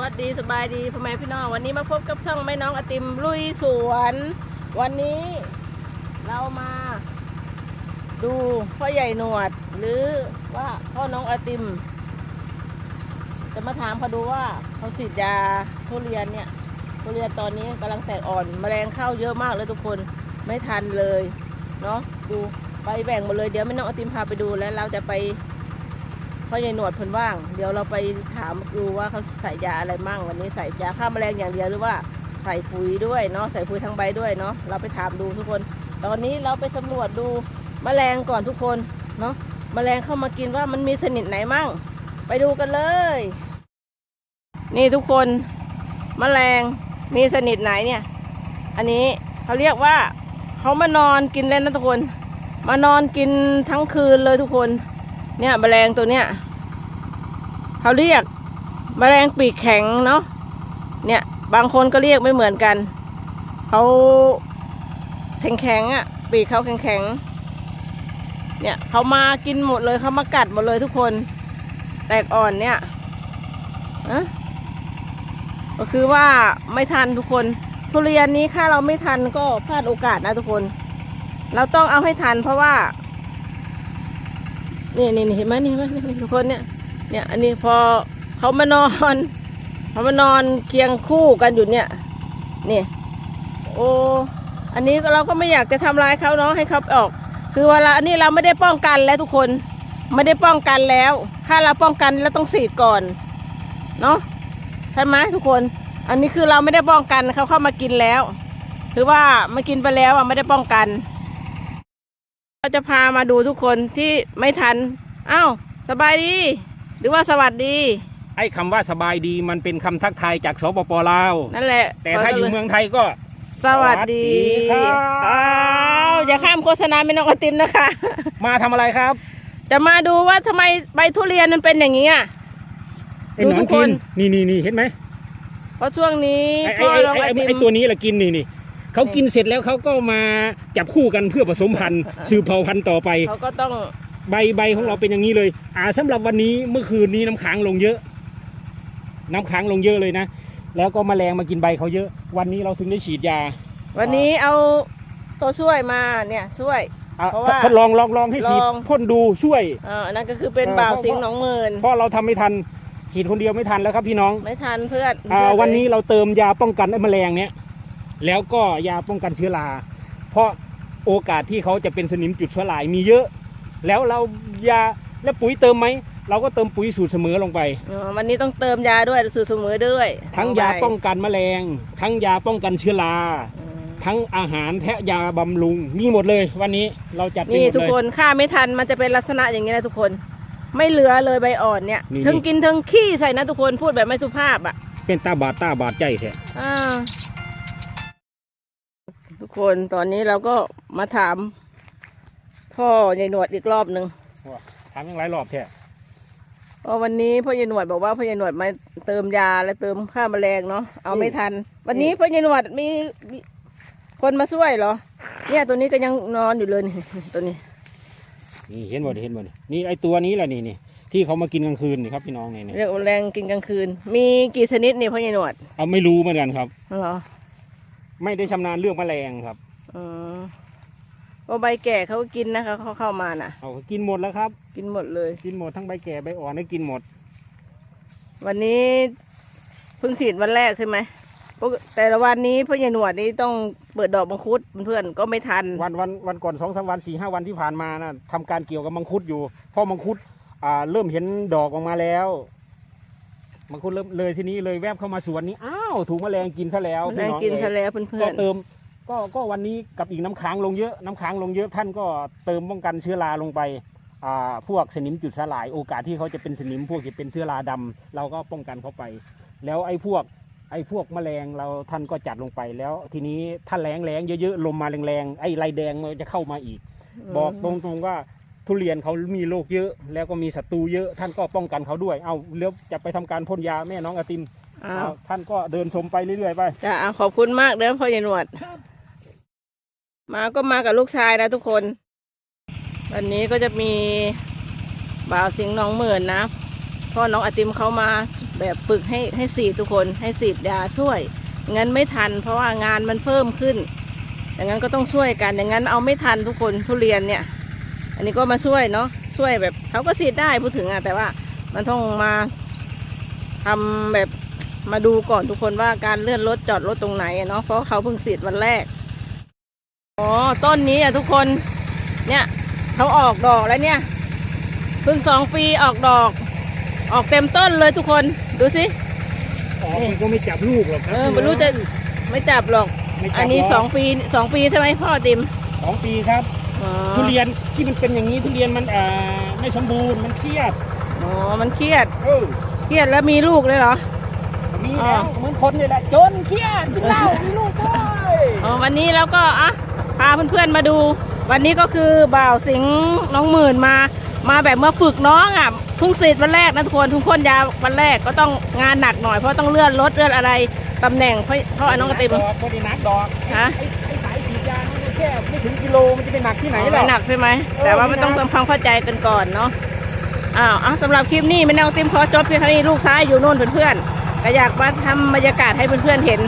วัสดีสบายดีพ่อแม่พี่น้องวันนี้มาพบกับช่องแม่น้องอติมลุยสวน วันนี้เรามาดูพ่อใหญ่หนวด หรือว่าพ่อน้องอติม จะมาถามเขาดูว่าเขาฉีดยาทุเรียนเนี่ยทุเรียนตอนนี้กำลังแตกอ่อนแมลงเข้าเยอะมากเลยทุกคนไม่ทันเลยเนาะดูไปแบ่งหมาเลยเดี๋ยวแม่น้องอติมพาไปดูแล้วเราจะไป พ่อใหญ่หนวดเพิ่นว่าง เดี๋ยวเราไปถามดูว่าเขาใส่ยาอะไรมั่งวันนี้ใส่ยาฆ่าแมลงอย่างเดียวหรือว่าใส่ปุ๋ยด้วยเนาะใส่ปุ๋ยทั้งใบด้วยเนาะเราไปถามดูทุกคน ตอนนี้เราไปสำรวจดูแมลงก่อนทุกคนเนาะแมลงเข้ามากินว่ามันมีชนิดไหนมั่ง ไปดูกันเลย นี่ทุกคนแมลงมีชนิดไหนเนี่ย อันนี้เขาเรียกว่าเขามานอนกินเล่นนะทุกคน มานอนกินทั้งคืนเลยทุกคน เนี่ยแมลงตัวเนี้ยเขาเรียกแมลงปีกแข็งเนาะเนี่ยบางคนก็เรียกไม่เหมือนกันเขาแข็งแข็งอะ่ะปีกเขาแข็งแข็งเนี่ยเขามากินหมดเลยเขามากัดหมดเลยทุกคน แตกอ่อนเนี่ยอะก็คือว่าไม่ทันทุกคน ทุเรียนนี้ถ้าเราไม่ทันก็พลาดโอกาสนะทุกคน เราต้องเอาให้ทันเพราะว่า นี่นี่เห็นไหมนี่เห็นไหมนี่ทุกคนเนี่ย เนี่ยอันนี้พอเขามานอนเขามานอนเคียงคู่กันอยู่เนี่ย นี่ โอ้อันนี้เราก็ไม่อยากจะทำร้ายเขาเนาะให้เขาออก คือเวลาอันนี้เราไม่ได้ป้องกันแล้วทุกคนไม่ได้ป้องกันแล้ว ถ้าเราป้องกันเราต้องฉีดก่อนเนาะใช่ไหมทุกคน อันนี้คือเราไม่ได้ป้องกันเขาเข้ามากินแล้วคือว่ามากินไปแล้วอะไม่ได้ป้องกัน ราจะพามาดูทุกคนที่ไม่ทัน อ้าว สบายดี หรือว่าสวัสดี ไอ้คำว่าสบายดีมันเป็นคำทักทายจากสปปลาว นั่นแหละ แต่ถ้าอยู่เมืองไทยก็ สวัสดีสวัสดีครับอ้าวอย่าข้ามโฆษณาไม่น้องไอติมนะคะ มาทำอะไรครับ จะมาดูว่าทำไมใบทุเรียนมันเป็นอย่างนี้อะไอ้ดูหนอทุนกคกินนนี่นี่นี่เห็นไหมเพราะช่วงนี้ไอ้พ่อไอ้น้องไอไอ้ติมไอ้ตัวนี้แหละกินนี่นี่ เขากินเสร็จแล้วเขาก็มาจับคู่กันเพื่อผสมพันธุ์สืบเผ่าพันธุ์ต่อไป เขาก็ต้องใบใบของเราเป็นอย่างนี้เลย อ่าสำหรับวันนี้เมื่อคืนนี้น้ำค้างลงเยอะ น้ำค้างลงเยอะเลยนะ แล้วก็แมลงมากินใบเขาเยอะ วันนี้เราถึงได้ฉีดยา วันนี้เอาตัวช่วยมาเนี่ยช่วยอะเพราะว่าทดลองลองลองให้ฉีดลองพ่นดูช่วยเออนั่นก็คือเป็นเออบ่าวเพราะสิงห์หนองหมื่นเพราะเราทำไม่ทันฉีดคนเดียวไม่ทันแล้วครับพี่น้อง ไม่ทันเพื่อนอ่าเพื่อเลยวันนี้เราเติมยาป้องกันไอ้แมลงเนี้ย แล้วก็ยาป้องกันเชื้อราเพราะโอกาสที่เขาจะเป็นสนิมจุดเชื้อรามีเยอะ แล้วเรายาแล้วปุ๋ยเติมไหมเราก็เติมปุ๋ยสูตรเสมอลงไป อ๋อวันนี้ต้องเติมยาด้วยสูตรเสมอด้วยทั้งยาใบป้องกันแมลง ทั้งยาป้องกันเชื้อรา อืมทั้งอาหารแทะยาบำรุงมีหมดเลย วันนี้เราจัดไปนี่หมดทุกเลยคนค่าไม่ทันมันจะเป็นลักษณะอย่างนี้นะทุกคน ไม่เหลือเลยใบอ่อนเนี่ยนี่ ทั้งกินทั้งขี้ใส่นะทุกคนพูดแบบไม่สุภาพอะเป็นตาบาดตาบาดใจแท้อ่า ทุกคนตอนนี้เราก็มาถาม พ่อใหญ่หนวดอีกรอบหนึ่งถามยังหลายรอบแท้เพราะวันนี้พ่อใหญ่หนวดบอกว่าพ่อใหญ่หนวดมาเติมยาและเติมฆ่าแมลงเนาะเอาไม่ทัน วันนี้พ่อใหญ่หนวดมีมีคนมาช่วยเหรอ เนี่ยตัวนี้ก็ยังนอนอยู่เลยนี่ ตัวนี้ นี่เห็นบ่เห็นบ่นี่นี่ไอตัวนี้แหละนี่นี่ที่เขามากินกลางคืนนี่ครับพี่น้องนี่นี่เรียกว่าแรงกินกลางคืน มีกี่ชนิดนี่พ่อใหญ่หนวดเอาไม่รู้เหมือนกันครับเหรอ ไม่ได้ชำนาญเรื่องแมลงครับอืมว่าใบแก่เขาก็กินนะคะเขาเข้ามาน่ะ เอากินหมดแล้วครับ กินหมดเลย กินหมดทั้งใบแก่ใบอ่อนได้กินหมด วันนี้เพิ่งฉีดวันแรกใช่ไหมปกแต่ละวันนี้พ่อใหญ่หนวดนี่ต้องเปิดดอกมังคุดเพื่อนๆก็ไม่ทัน วันวันวันก่อนสองสามวันสี่ห้าวันที่ผ่านมานะทำการเกี่ยวกับมังคุดอยู่เพราะมังคุดอ่าเริ่มเห็นดอกออกมาแล้ว มังคุดเริ่มเลยทีนี้เลยแวบเข้ามาสวนนี้อ้าวถูกแมลงกินซะแล้วแรพี่งน้องกินเอ๋ยซะแล้วเพื่ก็อนเติมก็ก็วันนี้กับอีกน้ำค้างลงเยอะน้ำค้างลงเยอะท่านก็เติมป้องกันเชื้อราลงไปอ่าพวกสนิมจุดสลายโอกาสที่เขาจะเป็นสนิมพวกจะเป็นเชื้อราดำเราก็ป้องกันเขาไป แล้วไอ้พวกไอ้พวกแมลงเราท่านก็จัดลงไปแล้ว ทีนี้ถ้าแรงแรงๆเยอะๆลมมาแรงๆไอ้ไรแดงมันจะเข้ามาอีก ๆบอกตรงๆว่า ทุเรียนเขามีโรคเยอะ แล้วก็มีศัตรูเยอะ ท่านก็ป้องกันเขาด้วย เอาเลี้ยวจะไปทำการพ่นยาแม่น้องอาติมอ้าว เอาท่านก็เดินชมไปเรื่อยๆไป จ้ะเอาขอบคุณมากเด้อพ่อใหญ่หนวด มาก็มากับลูกชายนะทุกคน วันนี้ก็จะมีบ่าวสิงห์หน้องหมื่นนะพ่อน้องไอติมเขามาแบบฝึกให้ให้สีดทุกคนให้สีดยาช่วยงั้นไม่ทัน เพราะว่างานมันเพิ่มขึ้นอย่างนั้นก็ต้องช่วยกันอย่างนั้นเอาไม่ทันทุกคนทุเรียนเนี่ย อันนี้ก็มาช่วยเนาะช่วยแบบเขาก็สีดได้พูดถึงอะแต่ว่ามันต้องมาทำแบบมาดูก่อนทุกคนว่าการเลื่อนรถจอดรถตรงไหนอะเนาะเพราะเขาเพิ่งสีดวันแรกอ๋อต้นนี้อะทุกคนเนี่ยเขาออกดอกแล้วเนี่ยเพิ่งสองปีออกดอก ออกเต็มต้นเลยทุกคนดูสิอ๋อมันก็ไม่จับลูกหรอกครัเออไม่รู้จะไม่จับหรอกไม่จับอันนี้หรกสองปีสองปีใช่ไหมพ่อติมสองปีครับ อ๋อทุเรียนที่มันเป็นอย่างนี้ทุเรียนมันอ่าไม่สมบูรณ์มันเครียดอ๋อ มันเครียด เออเครียดแล้วมีลูกเลยเหรอ มีอ๋อแล้วเหมือนคนนี่แหละจนเครียดกินเหล้ามีลูกด้วยอ๋อ วันนี้แล้วก็อะพาเพื่อนๆมาดู วันนี้ก็คือบ่าวสิงห์น้องหมื่นมา มาแบบมาฝึกน้องอะเพุ่งสีดวันแรกนะทุกคนทุกคนยาวันแรกก็ต้องงานหนักหน่อยเพราะต้องเลื่อนรถเลื่อนอะไรตำแหน่งเพราะเพราะน้องกระติมดอกบรินักดอกฮะ ไอ้ไแค่ไม่ถึงกิโลมันจะไปหนักที่ไหนหรไม่อหนักใช่ไหมเออแต่ว่ามันไม่ต้องหนักทำความเข้าใจกันก่อนเนาะ อ้าวอะสำหรับคลิปนี้แม่แนวติมขอจบเพียงเท่านี้ลูกซ้ายอยู่โน่นเพื่อนๆก็อยากมาทำบรรยากาศให้เพื่อนๆเห็น